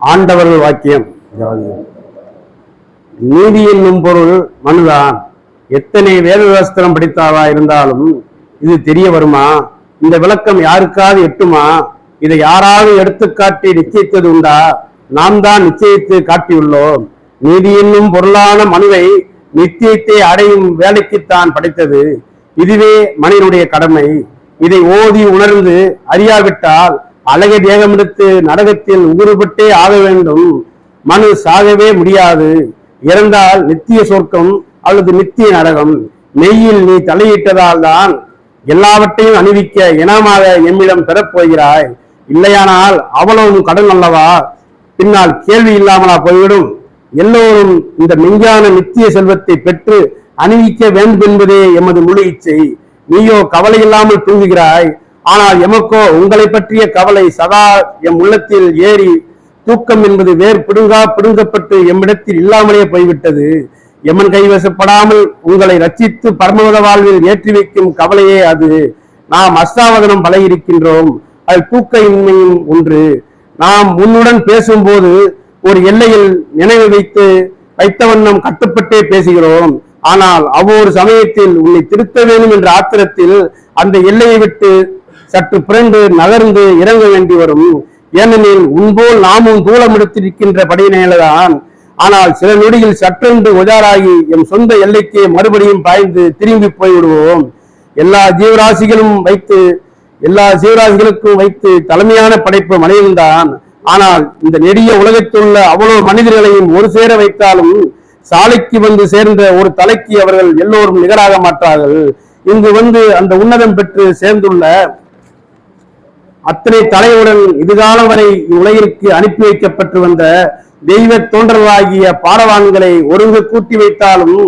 ஆண்டவர்கள் வாக்கியம். நீதி என்னும் பொருள் மனுதான். எத்தனை வேத சாஸ்திரம் இருந்தாலும் இது தெரிய வருமா? இந்த விளக்கம் யாருக்காவது எட்டுமா? இதை யாராவது எடுத்துக்காட்டி நிச்சயித்தது உண்டா? நாம் தான் நிச்சயித்து காட்டியுள்ளோம். நீதி என்னும் பொருளான மனுவை நித்தியத்தை அடையும் வேலைக்குத்தான் படைத்தது. இதுவே மனிதனுடைய கடமை. இதை ஓதி உணர்ந்து அறியாவிட்டால் அழக தேகமெடுத்து நரகத்தில் உருபட்டே ஆக வேண்டும். மனு சாகவே முடியாது. இறந்தால் நித்திய சொர்க்கம் அல்லது நித்திய நரகம். நெய்யில் நீ தலையிட்டதால் தான் எல்லாவற்றையும் அணிவிக்க இனமாக எம்மிடம் பெறப்போகிறாய். இல்லையானால் அவ்வளவும் கடன் அல்லவா? பின்னால் கேள்வி இல்லாமலா போய்விடும். எல்லோரும் இந்த மெஞ்ஞான நித்திய செல்வத்தை பெற்று அணிவிக்க வேண்டும் என்பதே எமது முழு இச்சை. நீயோ கவலை இல்லாமல் தூங்குகிறாய். ஆனால் எமக்கோ உங்களை பற்றிய கவலை சதா எம் உள்ளத்தில் ஏறி தூக்கம் என்பது வேர் பிடுங்கா பிடுங்கப்பட்டு எம்மிடத்தில் இல்லாமலே போய்விட்டது. எமன் கைவசப்படாமல் உங்களை ரச்சித்து பரமவத வாழ்வில் ஏற்றி வைக்கும் கவலையே அது. நாம் அஷ்டாவதனம் பழகியிருக்கின்றோம். அது தூக்க இன்மையும் ஒன்று. நாம் உன்னுடன் பேசும்போது ஒரு எல்லையில் நினைவு வைத்து வைத்த வண்ணம் கட்டுப்பட்டே பேசுகிறோம். ஆனால் அவ்வொரு சமயத்தில் உன்னை திருத்த வேண்டும் என்ற ஆத்திரத்தில் அந்த எல்லையை விட்டு சற்று புரண்டு நகர்ந்து இறங்க வேண்டி வரும். ஏனெனில் உன்போல் நாமும் தூளம் எடுத்திருக்கின்ற படியினால்தான் ஆனால் சில நொடியில் சற்றென்று உஜாராகி எம் சொந்த எல்லைக்கே மறுபடியும் பாய்ந்து திரும்பி போய்விடுவோம். எல்லா ஜீவராசிகளும் வைத்து எல்லா ஜீவராசிகளுக்கும் வைத்து தலைமையான படைப்பு மனிதன்தான் ஆனால் இந்த நெடிய உலகத்துள்ள அவ்வளவு மனிதர்களையும் ஒரு சேர வைத்தாலும் சாலைக்கு வந்து சேர்ந்த ஒரு தலைக்கு அவர்கள் எல்லோரும் நிகராக மாட்டார்கள். இங்கு வந்து அந்த உன்னதம் பெற்று சேர்ந்துள்ள அத்தனை தலையுடன் இதுகாலம் வரை உலகிற்கு அனுப்பி வைக்கப்பட்டு வந்த தெய்வ தோன்றலாகிய பாரவான்களை ஒருங்கு கூட்டி வைத்தாலும்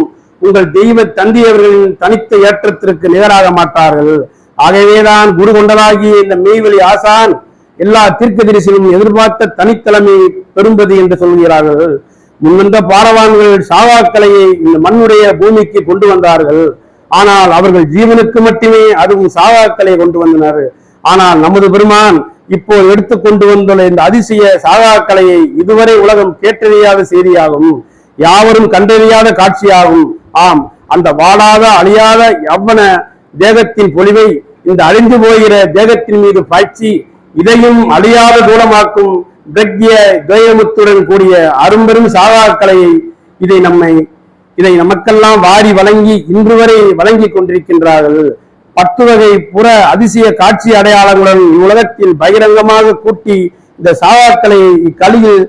உங்கள் தெய்வ தந்தியவர்களின் தனித்த ஏற்றத்திற்கு நிகராக மாட்டார்கள். ஆகவேதான் குரு கொண்டதாகிய இந்த மெய்வெளி ஆசான் எல்லா தீர்க்கதரிசிலும் எதிர்பார்த்த தனித்தலைமை பெறும்பது என்று சொல்கிறார்கள் முன்வந்த பாரவான்கள் சாவாக்கலையை இந்த மண்ணுடைய பூமிக்கு கொண்டு வந்தார்கள். ஆனால் அவர்கள் ஜீவனுக்கு மட்டுமே அதுவும் சாவாக்கலை கொண்டு வந்தனர். ஆனால் நமது பெருமான் இப்போ எடுத்து கொண்டு வந்துள்ள இந்த அதிசய சாகாக்கலையை இதுவரை உலகம் கேட்டறியாத செய்தியாகும் யாவரும் கண்டறியாத காட்சியாகும். ஆம் அந்த வாடாத அழியாத எவ்வன தேகத்தின் பொலிவை இந்த அழிந்து போகிற தேகத்தின் மீது பாய்ச்சி இதையும் அழியாத தூரமாக்கும் பிரக்ய துவயமுத்துடன் கூடிய அரும்பெரும் சாகாக்கலையை இதை நம்மை இதை நமக்கெல்லாம் வாரி வழங்கி இன்று வரை வழங்கி கொண்டிருக்கின்றார்கள். பத்து வகை புற அதிசய காட்சி அடையாளங்களுடன் இவ்வுலகத்தில் பகிரங்கமாக கூட்டி இந்த சாவாக்களை இக்கலியில்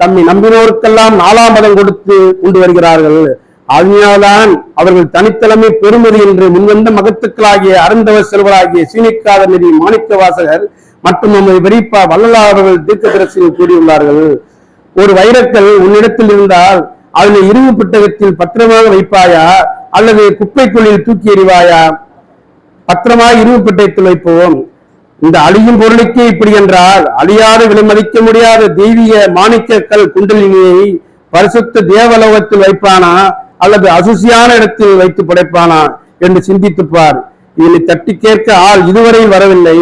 தம்மை நம்பினோருக்கெல்லாம் நாலாம் பதம் கொடுத்து கொண்டு வருகிறார்கள். அதனால்தான் அவர்கள் தனித்தலைமை பெருமதி என்று முன்வந்த மகத்துக்களாகிய அருந்தவ செல்வராகிய சீனிக்காத நெறி மாணிக்க வாசகர் மற்றும் நமது பெரியப்பா வள்ளலார் அவர்கள் தீர்க்கதரிசியில் கூறியுள்ளார்கள். ஒரு வைரக்கல் உன்னிடத்தில் இருந்தால் அதனை இரும்பு புத்தகத்தில் பத்திரமாக வைப்பாயா? அல்லது குப்பைக்குள்ளில் தூக்கி எறிவாயா? பத்திரமாக இரும்பு பெட்டகத்தில் வைப்போம். இந்த அழியும் பொருளுக்கு இப்படி என்றால் அழியாத விலைமதிக்க முடியாத. தெய்வீக மாணிக்கக்கல் குண்டலினியை பரிசுத்த தேவலோகத்தில் வைப்பானா அல்லது அசுசியான இடத்தில் வைத்து படைப்பானா என்று சிந்தித்துப்பார் இதனை தட்டி கேட்க ஆள் இதுவரையும் வரவில்லை.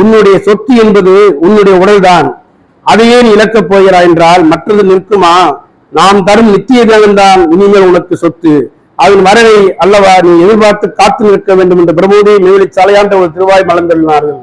உன்னுடைய சொத்து என்பது உன்னுடைய உடல்தான். அதையே நீ இழக்கப் போகிறாய் என்றால் மற்றது நிற்குமா? நாம் தரும் நித்திய தேவன்தான் இனிமேல் உனக்கு சொத்து. அதன் வரவை அல்லவா நீ எதிர்பார்த்து காத்து நிற்க வேண்டும் என்று பிரபுடைய மேலி சாலையாண்ட ஒரு திருவாய் மலர்ந்துள்ளார்கள்